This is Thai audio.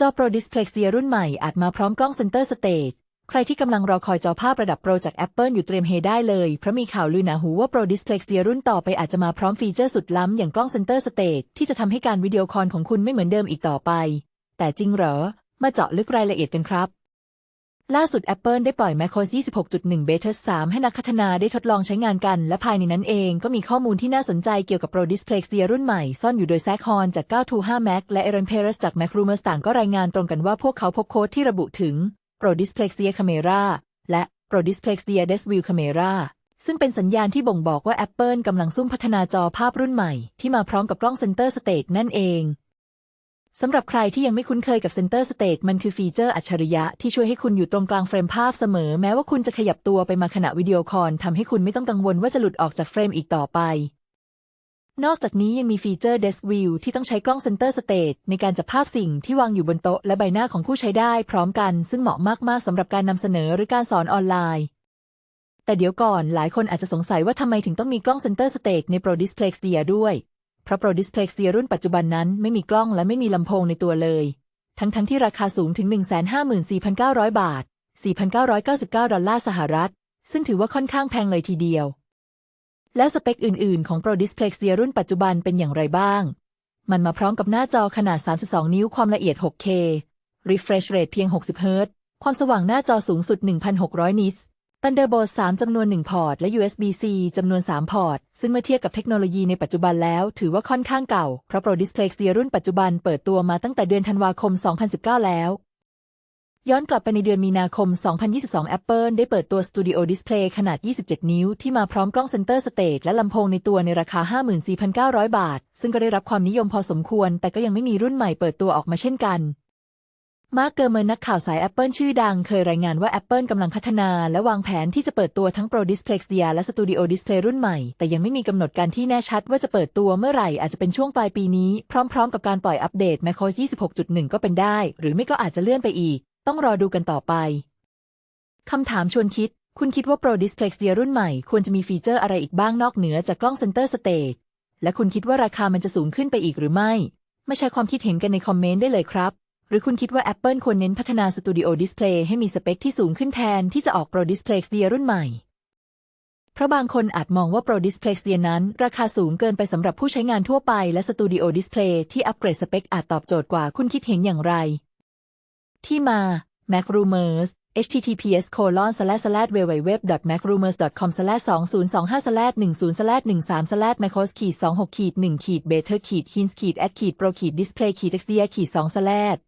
จอโปรดิสเพล็กซ์เซียรุ่นใหม่อาจมาพร้อมกล้องเซนเตอร์สเตจใครที่กำลังรอคอยจอภาพระดับโปรจาก Apple อยู่เตรียมเฮได้เลย เพราะมีข่าวลือหนาหูว่า Pro Dyslexia รุ่นต่อไปอาจจะมาพร้อมฟีเจอร์สุดล้ำ อย่างกล้องเซนเตอร์สเตจที่จะทำให้การวิดีโอคอลของคุณไม่เหมือนเดิมอีกต่อไป แต่จริงเหรอ มาเจาะลึกรายละเอียดกันครับ ล่าสุด Apple ได้ปล่อย macOS 26.1 Beta 3 ให้นักพัฒนาได้ทดลองใช้งานกัน และภายในนั้นเองก็มีข้อมูลที่น่าสนใจเกี่ยวกับ Pro Dyslexia รุ่นใหม่ ซ่อนอยู่โดยแซคฮอนจาก 925 Mac และ Aaron Perez จาก Mac Rumors ต่างก็รายงานตรงกันว่าพวกเขาพบโค้ดที่ระบุถึง Pro Dyslexia Camera และ Pro Dyslexia d e s View Camera ซึ่งเป็นสัญญาณที่บ่งบอกว่า Apple กำลังซุ่มพัฒนาจอภาพรุ่นใหม่ ที่มาพร้อมกับกล้อง Center Stage นั่นเอง สำหรับใครที่ยังไม่คุ้นเคยกับ Center Stage มันคือฟีเจอร์อัจฉริยะที่ช่วยให้คุณอยู่ตรงกลางเฟรมภาพเสมอ แม้ว่าคุณจะขยับตัวไปมาขณะวิดีโอคอลทำให้คุณไม่ต้องกังวลว่าจะหลุดออกจากเฟรมอีกต่อไป นอกจากนี้ยังมีฟีเจอร์ Desk View ที่ต้องใช้กล้อง Center Stage ในการจับภาพสิ่งที่วางอยู่บนโต๊ะและใบหน้าของผู้ใช้ได้พร้อมกัน ซึ่งเหมาะมากๆสำหรับการนำเสนอหรือการสอนออนไลน์ แต่เดี๋ยวก่อนหลายคนอาจจะสงสัยว่าทำไมถึงต้องมีกล้อง Center Stage ใน Pro Dyslexia ด้วย เพราะ Pro Dyslexia รุ่นปัจจุบันนั้นไม่มีกล้องและไม่มีลำโพงในตัวเลย ทั้งๆทที่ราคาสูงถึง 154,900 บาท 4,999 ดอลลาร์สหรัฐ ซึ่งถือว่าค่อนข้างแพงเลยทีเดียว แล้วสเปคอื่น ๆ ของ Pro Dyslexia รุ่นปัจจุบันเป็นอย่างไรบ้าง มันมาพร้อมกับหน้าจอขนาด 32 นิ้วความละเอียด 6K refresh rate เพียง 60 Hz ความสว่างหน้าจอสูงสุด 1,600 นิตส์ Thunderbolt 3 จำนวน 1 พอร์ต และ USB-C จำนวน 3 พอร์ต ซึ่งเมื่อเทียบกับเทคโนโลยีในปัจจุบันแล้ว ถือว่าค่อนข้างเก่า เพราะ Pro Dyslexia รุ่นปัจจุบันเปิดตัวมาตั้งแต่เดือนธันวาคม 2019 แล้ว ย้อนกลับไปในเดือนมีนาคม 2022 Apple ได้เปิดตัว Studio Display ขนาด 27 นิ้ว ที่มาพร้อมกล้อง Center Stage และลำโพงในตัวในราคา 54,900 บาท ซึ่งก็ได้รับความนิยมพอสมควร แต่ก็ยังไม่มีรุ่นใหม่เปิดตัวออกมาเช่นกัน มาร์คเกอร์เมอร์นักข่าวสาย Apple ชื่อดังเคยรายงานว่า Apple กำลังพัฒนาและวางแผนที่จะเปิดตัวทั้ง Pro Dyslexia และ Studio Display รุ่นใหม่ แต่ยังไม่มีกำหนดการที่แน่ชัดว่าจะเปิดตัวเมื่อไหร่อาจจะเป็นช่วงปลายปีนี้ พร้อมๆ กับการปล่อยอัปเดต macOS 26.1 ก็เป็นได้ หรือไม่ก็อาจจะเลื่อนไปอีก ต้องรอดูกันต่อไปคำถามชวนคิด คุณคิดว่า Pro Dyslexia รุ่นใหม่ควรจะมีฟีเจอร์อะไรอีกบ้างนอกเหนือจากกล้อง Center Stage และคุณคิดว่าราคามันจะสูงขึ้นไปอีกหรือไม่ไม่ใช่ความคิดเห็นกันในคอมเมนต์ได้เลยครับ หรือคุณคิดว่า Apple ควรเน้นพัฒนา Studio Display ให้มีสเปคที่สูงขึ้นแทนที่จะออก Pro Dyslexia รุ่นใหม่ เพราะบางคนอาจมองว่า Pro Dyslexia นั้น ราคาสูงเกินไปสำหรับผู้ใช้งานทั่วไป และ Studio Display ที่อัปเกรดสเปคอาจตอบโจทย์กว่าคุณคิดเห็นอย่างไร ที่มา Mac Rumors https colon slash slash www macrumors com slash 2025 slash 10 slash 13 slash macos ขีด26ขีด1ขีด better ขีด hints ขีด at ขีด pro ขีด display ขีด xdia ขีด2 slash